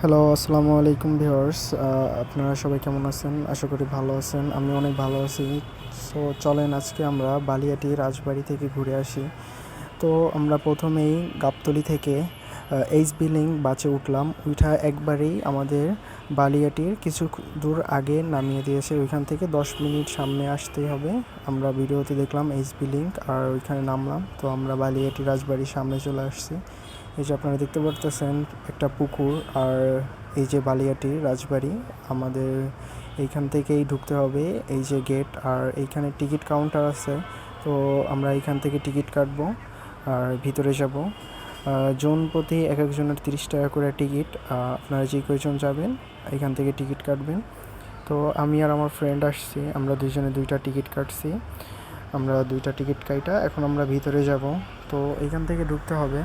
Hello আসসালামু আলাইকুম viewers আপনারা সবাই কেমন আছেন? আশা করি ভালো আছেন। আমি অনেক ভালো আছি। সো চলেন আজকে আমরা বালিয়াটি রাজবাড়ি থেকে ঘুরে আসি। তো, আমরা প্রথমেই গাবতলি থেকে এইচ বিলিং বাসে উঠলাম। ওইটা একবারেই আমাদের বালিয়াটির কিছু দূর আগে নামিয়ে দিয়েছে। ওইখান থেকে দশ মিনিট সামনে আসতেই হবে। আমরা ভিডিওতে দেখলাম এইচ বিলিং আর ওইখানে নামলাম। তো, আমরা বালিয়াটি রাজবাড়ির সামনে চলে আসছি। এই যে আপনারা দেখতে পারতেছেন একটা পুকুর আর এই যে বালিয়াটি, রাজবাড়ি, আমাদের এইখান থেকেই ঢুকতে হবে এই যে গেট আর এইখানে টিকিট কাউন্টার আছে। তো আমরা এইখান থেকে টিকিট কাটবো আর ভিতরে যাব। জন প্রতি এক একজনের তিরিশ টাকা করে টিকিট। আপনারা যে কয়জন যাবেন এখান থেকে টিকিট কাটবেন। তো আমি আর আমার ফ্রেন্ড আসছি, আমরা দুজনে দুইটা টিকিট কাটছি। আমরা দুইটা টিকিট কাইটা, এখন আমরা ভিতরে যাব। তো এখান থেকে ঢুকতে হবে।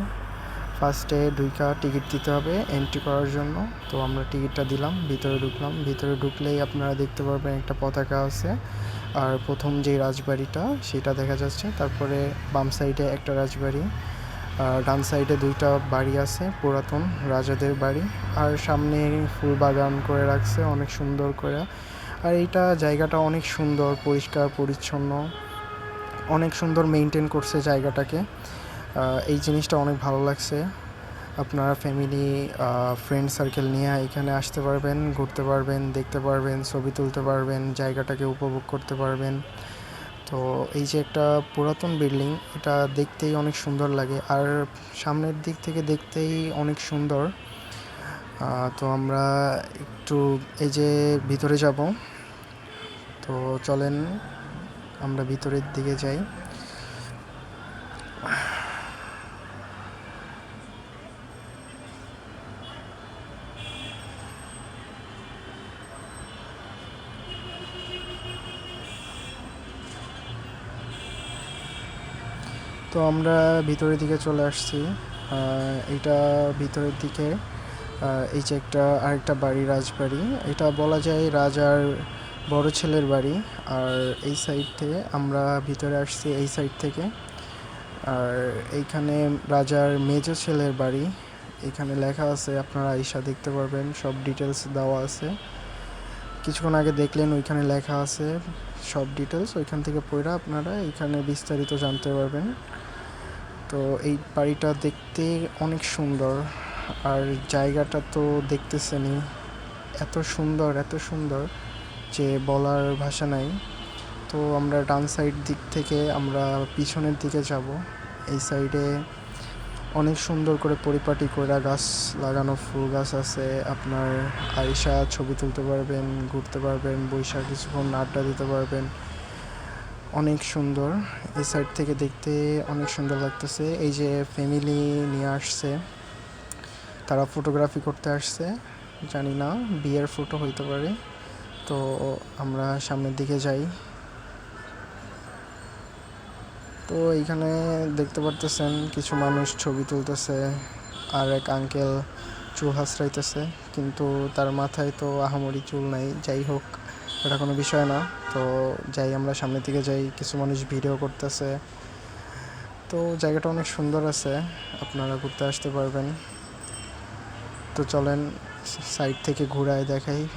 ফার্স্টে দুইটা টিকিট দিতে হবে এন্ট্রি করার জন্য। তো আমরা টিকিটটা দিলাম, ভিতরে ঢুকলাম। ভিতরে ঢুকলেই আপনারা দেখতে পারবেন একটা পতাকা আছে। আর প্রথম যে রাজবাড়িটা, সেটা দেখা যাচ্ছে। তারপরে বাম সাইডে একটা রাজবাড়ি, আর ডান সাইডে দুইটা বাড়ি আছে, পুরাতন রাজাদের বাড়ি। আর সামনে ফুল বাগান করে রাখছে, অনেক সুন্দর করে। আর এইটা জায়গাটা অনেক সুন্দর, পরিষ্কার, পরিচ্ছন্ন। অনেক সুন্দর মেনটেন করছে জায়গাটাকে। এই জিনিসটা অনেক ভালো লাগছে। আপনারা ফ্যামিলি ফ্রেন্ড সার্কেল নিয়ে এখানে আসতে পারবেন, ঘুরতে পারবেন, দেখতে পারবেন, ছবি তুলতে পারবেন, জায়গাটাকে উপভোগ করতে পারবেন। তো এই যে একটা পুরাতন বিল্ডিং এটা দেখতেই অনেক সুন্দর লাগে। আর সামনের দিক থেকে দেখতেই অনেক সুন্দর। তো আমরা একটু এই যে ভিতরে যাব। তো চলেন, আমরা ভিতরের দিকে যাই। তো আমরা ভিতরের দিকে চলে আসছি। এটা ভিতরের দিকে এই যে একটা আরেকটা বাড়ি, রাজবাড়ি। এটা বলা যায় রাজার বড় ছেলের বাড়ি। আর এই সাইড থেকে আমরা ভিতরে আসছি এই সাইড থেকে। আর এইখানে রাজার মেজ ছেলের বাড়ি। এখানে লেখা আছে, আপনারা আইসা দেখতে পারবেন, সব ডিটেলস দেওয়া আছে। কিছুক্ষণ আগে দেখলেন, ওইখানে লেখা আছে, সব ডিটেলস ওইখান থেকে পড়া আপনারা এখানে বিস্তারিত জানতে পারবেন। তো এই বাড়িটা দেখতে অনেক সুন্দর। আর জায়গাটা তো দেখতেছেনই। এত সুন্দর এত সুন্দর যে বলার ভাষা নাই। তো আমরা ডান সাইড দিক থেকে আমরা পিছনের দিকে যাব। এই সাইডে অনেক সুন্দর করে পরিপাটি করে গাছ লাগানো ফুল গাছ আছে। আপনার আইসা ছবি তুলতে পারবেন, ঘুরতে পারবেন, বৈশাখ কিছুক্ষণ আড্ডা দিতে পারবেন। অনেক সুন্দর। এই সাইড থেকে দেখতে অনেক সুন্দর লাগতেছে। এই যে ফ্যামিলি নিয়ে আসছে, তারা ফটোগ্রাফি করতে আসছে, জানি না, বিয়ের ফটো হইতে পারে। তো আমরা সামনের দিকে যাই। তো এইখানে দেখতে পারতেছেন কিছু মানুষ ছবি তুলতেছে, আর এক আঙ্কেল চুল হাসরাইতেছে, কিন্তু তার মাথায় তো আহামরি চুল নাই। যাই হোক এটা কোনো বিষয় না। তো যাই, আমরা সামনের দিকে যাই। কিছু মানুষ ভিডিও করতেছে। তো জায়গাটা অনেক সুন্দর আছে। আপনারা ঘুরতে আসতে পারবেন। তো চলেন, সাইড থেকে ঘুরায় দেখাই।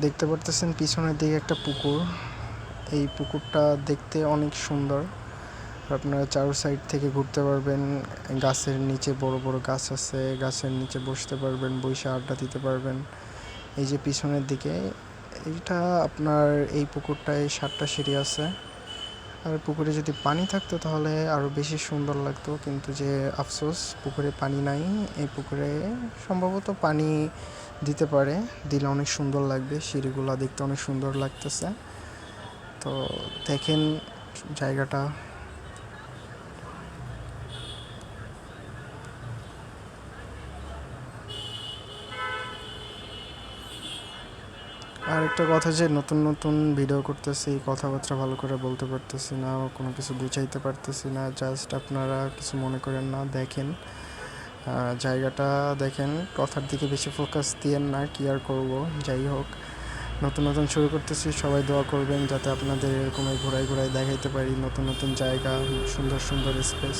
দেখতে পারতেছেন পিছনের দিকে একটা পুকুর। এই পুকুরটা দেখতে অনেক সুন্দর। আপনারা চারো সাইড থেকে ঘুরতে পারবেন, গাছের নিচে বড় বড় গাছ আছে, গাছের নিচে বসতে পারবেন, বসে আড্ডা দিতে পারবেন। এই যে পিছনের দিকে, এইটা আপনার এই পুকুরটায় সাতটা সিঁড়ি আছে। আর পুকুরে যদি পানি থাকতো তাহলে আরও বেশি সুন্দর লাগতো, কিন্তু যে আফসোস, পুকুরে পানি নাই। এই পুকুরে সম্ভবত পানি দিতে পারে, দিলে অনেক সুন্দর লাগবে, সিঁড়িগুলো দেখতে অনেক সুন্দর লাগতেছে। তো দেখেন জায়গাটা। আর একটা কথা যে নতুন নতুন ভিডিও করতেছি, কথাবার্তা ভালো করে বলতে পারতেছি না, কোনো কিছু বুঝাইতে পারতেছি না জাস্ট আপনারা কিছু মনে করেন না, দেখেন। জায়গাটা দেখেন, কথার দিকে বেশি ফোকাস দিয়েন না, কি আর করব, যাই হোক। নতুন নতুন শুরু করতেছি, সবাই দোয়া করবেন যাতে আপনাদের এরকম ঘোরায় ঘোরায় দেখাইতে পারি, নতুন নতুন জায়গা, সুন্দর সুন্দর স্পেস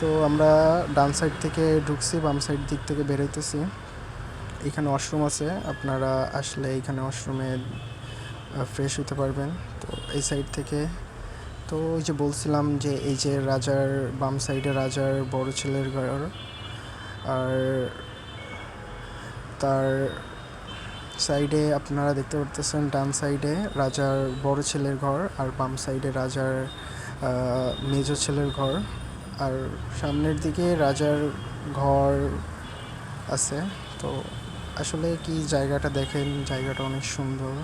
তো আমরা ডান সাইড থেকে ঢুকছি, বাম সাইড দিক থেকে বেরোইতেছি। এখানে ওয়াশরুম আছে, আপনারা আসলে এখানে ওয়াশরুমে ফ্রেশ হতে পারবেন। তো এই সাইড থেকে, তো ওই যে বলছিলাম যে এই যে রাজার বাম সাইডে রাজার বড় ছেলের ঘর, আর তার সাইডে আপনারা দেখতে পারতেছেন ডান সাইডে রাজার বড় ছেলের ঘর, আর বাম সাইডে রাজার মেজ ছেলের ঘর। আর সামনের দিকে রাজার ঘর আছে, তো আসলে কি জায়গাটা দেখেন, জায়গাটা অনেক সুন্দর।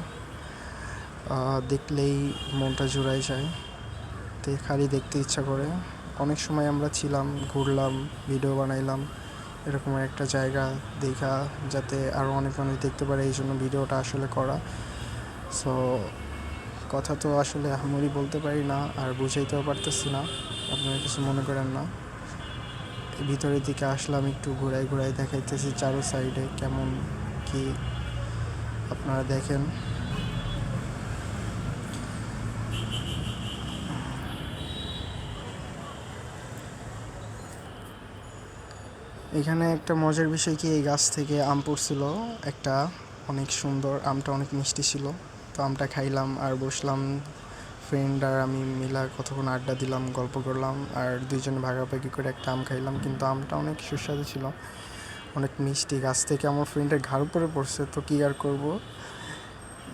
দেখলেই মনটা জুড়াই যায়। তো খালি দেখতে ইচ্ছা করে। অনেক সময় আমরা ছিলাম, ঘুরলাম ভিডিও বানাইলাম, এরকম একটা জায়গা দেখা যাতে আরও অনেক মানুষ দেখতে পারে এই জন্য ভিডিওটা আসলে করা। সো কথা তো আসলে আহামরি বলতে পারি না, আর বুঝাইতেও পারতেছি না। আপনারা কিছু মনে করেন না। ভিতরের দিকে আসলাম, একটু ঘুরাই ঘুরাই দেখাইতেছি চারো সাইডে কেমন কি আপনারা দেখেন। এখানে একটা মজার বিষয় কি, এই গাছ থেকে আম পড়ছিল, একটা অনেক সুন্দর আমটা অনেক মিষ্টি ছিল। তো আমটা খাইলাম আর বসলাম ফ্রেন্ড আর আমি মিলা কতক্ষণ আড্ডা দিলাম, গল্প করলাম আর দুইজনে ভাগাভাগি করে একটা আম খাইলাম। কিন্তু আমটা অনেক সুস্বাদু ছিল। অনেক মিষ্টি, গাছ থেকে আমার ফ্রেন্ডের ঘাড় উপরে পড়ছে, তো কী আর করব?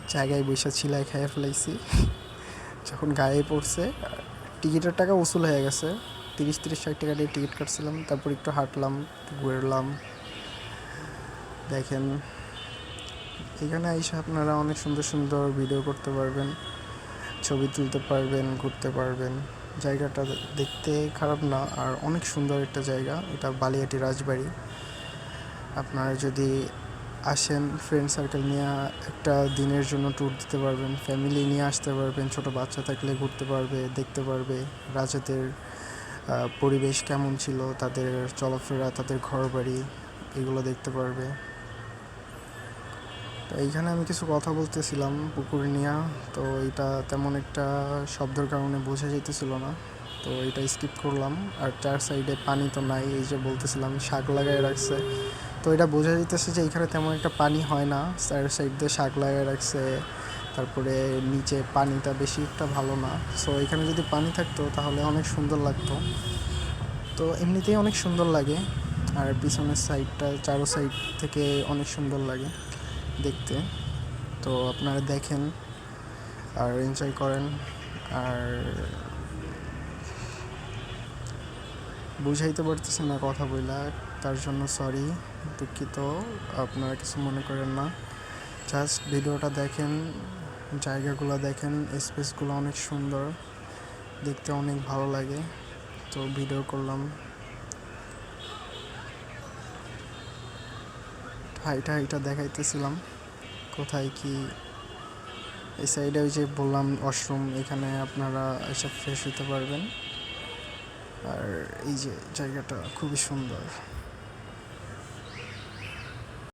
জায়গায় বসে ছিলাই খাইয়ে ফেলাইছি। যখন গায়ে পড়ছে, টিকিটের টাকা উসুল হয়ে গেছে। তিরিশ তিরিশ ষাট টাকা দিয়ে টিকিট কাটছিলাম, তারপর একটু হাঁটলাম, ঘুরলাম। দেখেন, এখানে এসে আপনারা অনেক সুন্দর সুন্দর ভিডিও করতে পারবেন। ছবি তুলতে পারবেন, ঘুরতে পারবেন। জায়গাটা দেখতে খারাপ না, আর অনেক সুন্দর একটা জায়গা। এটা বালিয়াটি রাজবাড়ি। আপনারা যদি আসেন ফ্রেন্ড সার্কেল নিয়ে, একটা দিনের জন্য ট্যুর দিতে পারবেন। ফ্যামিলি নিয়ে আসতে পারবেন, ছোট বাচ্চা থাকলে ঘুরতে পারবে, দেখতে পারবে। রাজাদের পরিবেশ কেমন ছিল, তাদের চলাফেরা, তাদের ঘর বাড়ি এগুলো দেখতে পারবে। তো এইখানে আমি কিছু কথা বলতেছিলাম পুকুর নিয়ে, তো এটা তেমন একটা শব্দের কারণে বোঝা যাইতেছিল না। তো এটা স্কিপ করলাম, আর চার সাইডে পানি তো নাই, এই যে বলতেছিলাম শাক লাগাই রাখছে। তো এটা বোঝা যাইতেছে যে এখানে তেমন একটা পানি হয় না, চার সাইড দিয়ে শাক লাগাই রাখছে, তারপরে নিচে পানিটা বেশি একটা ভালো না। সো এখানে যদি পানি থাকতো তাহলে অনেক সুন্দর লাগতো। তো এমনিতেই অনেক সুন্দর লাগে, আর পিছনের সাইডটা চারো সাইড থেকে অনেক সুন্দর লাগে। দেখতে। তো আপনারা দেখেন আর এনজয় করেন আর বুঝাইতে পারতেছি না কথা বইলা, তার জন্য সরি দুঃখিত, আপনারা কিছু মনে করেন না। জাস্ট ভিডিওটা দেখেন, জায়গাগুলো দেখেন স্পেসগুলো অনেক সুন্দর, দেখতে অনেক ভালো লাগে। তো ভিডিও করলাম। হাইটা হাইটা দেখাইতেছিলাম। কোথায় কি? এই সাইডে ওই যে বললাম ওয়াশরুম, এখানে আপনারা এসব ফ্রেশ হতে পারবেন। আর এই যে জায়গাটা খুবই সুন্দর।